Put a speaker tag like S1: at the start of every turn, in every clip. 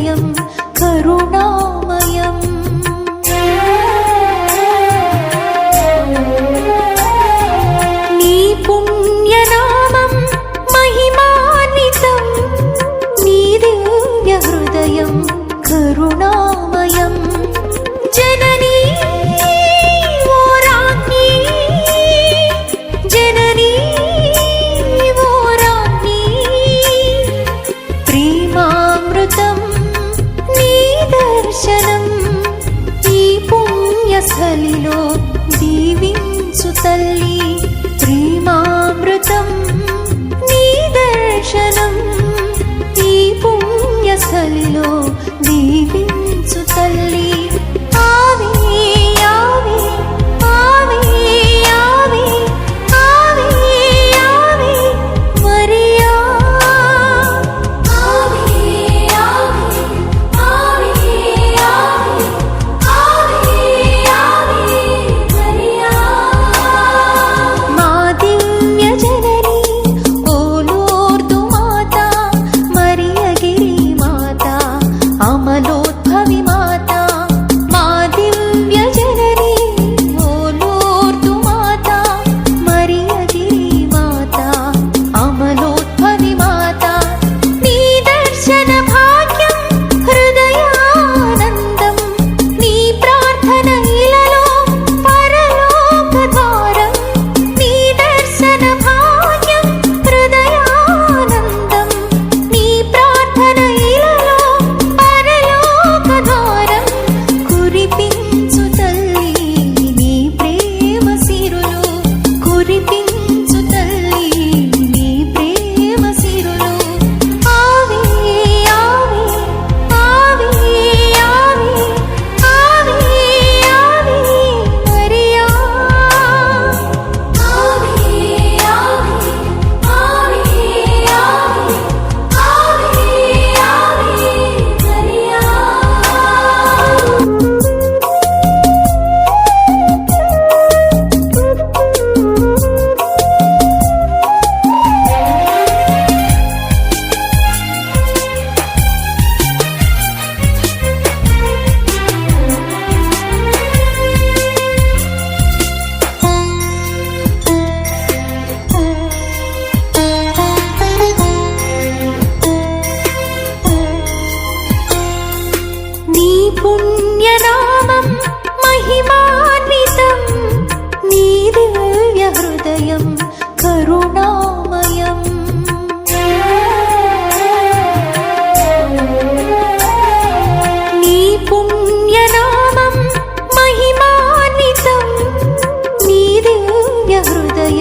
S1: இதயம் కలిలో దీవించు తల్లి ప్రేమామృతం నీ దర్శనం. ఈ పుణ్యస్థలిలో దీవించు తల్లి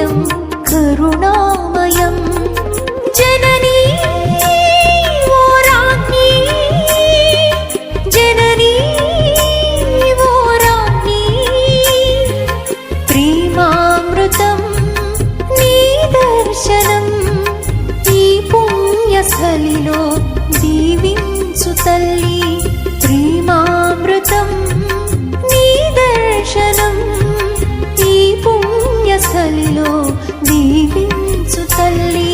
S1: కరుణామయం కరుణామయం. జననీ ఓ రాణి. జననీ ఓ రాణి. ప్రేమామృతం నీ ఈ పుణ్యస్థలిలో దీవించు తల్లి. దీవించు తల్లి.